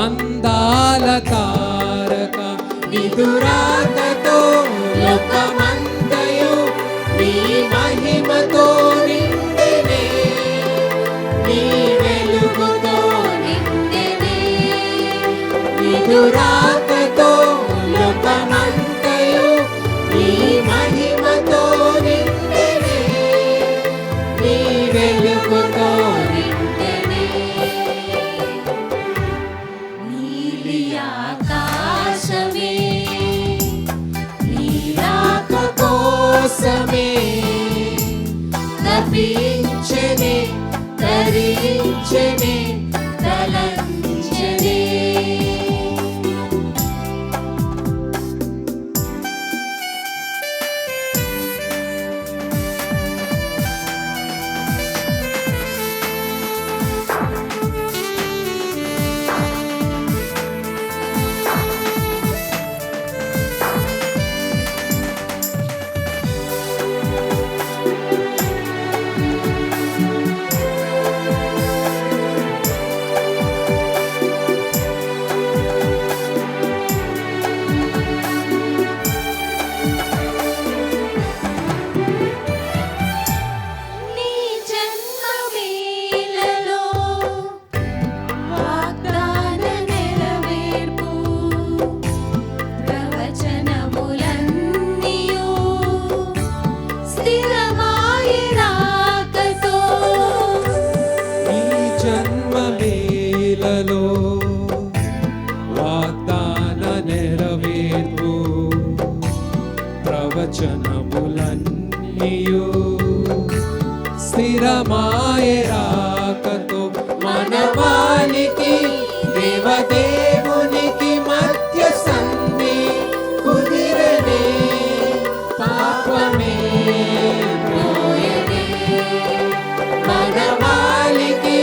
అందాల తారక నిదురాకతో లోకమంతయు నీ మహిమతో నిండినే. నీ వెలుగుతో నిండెనే. నిదురాకతో తప్పించెనే తరించెనే తలంత జన్మలీలలో వాగ్దాన నెరవేర్పు. ప్రవచనములన్నీయు స్థిరమాయ రాకతో మనవానికి దేవదేవునికి మధ్య సంధి కుదిరనే పాపమే. పోయనే మనవాలికి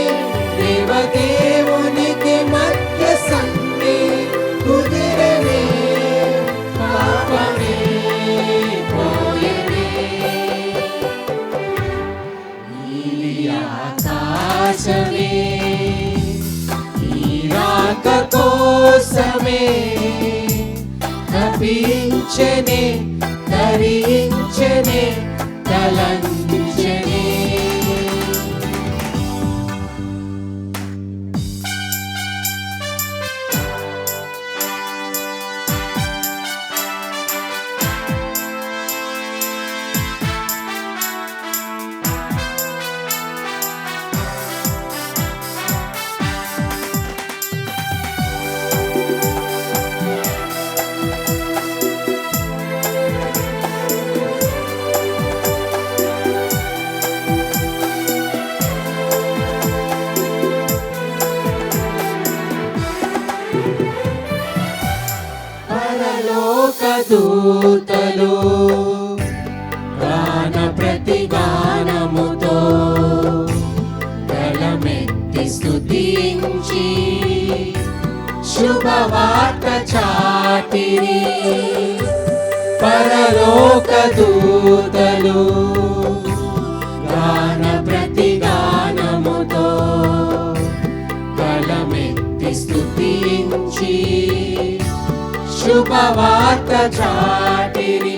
తపించనే తరించనే దూతలు గాన ప్రతిగానముతో గలమెత్తి స్థుతించి శుభవార్త చాటిరి పరలోక దూతలు శుభవార్త చాటిరి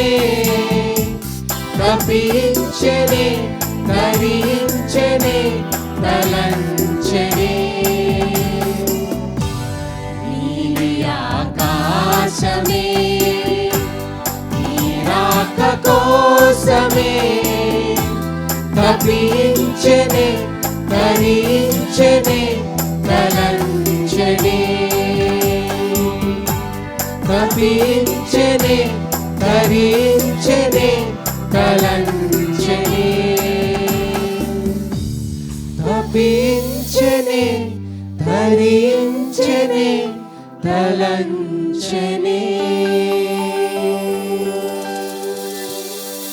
కోసమే తపించనే తరించనే తలంచనే నీలి ఆకాశమే నీలాక కోసమే తపించనే తరించనే తలంచనే తపించనే తరించనే తలంచనే తపించనే ధరించనే తలంచనే.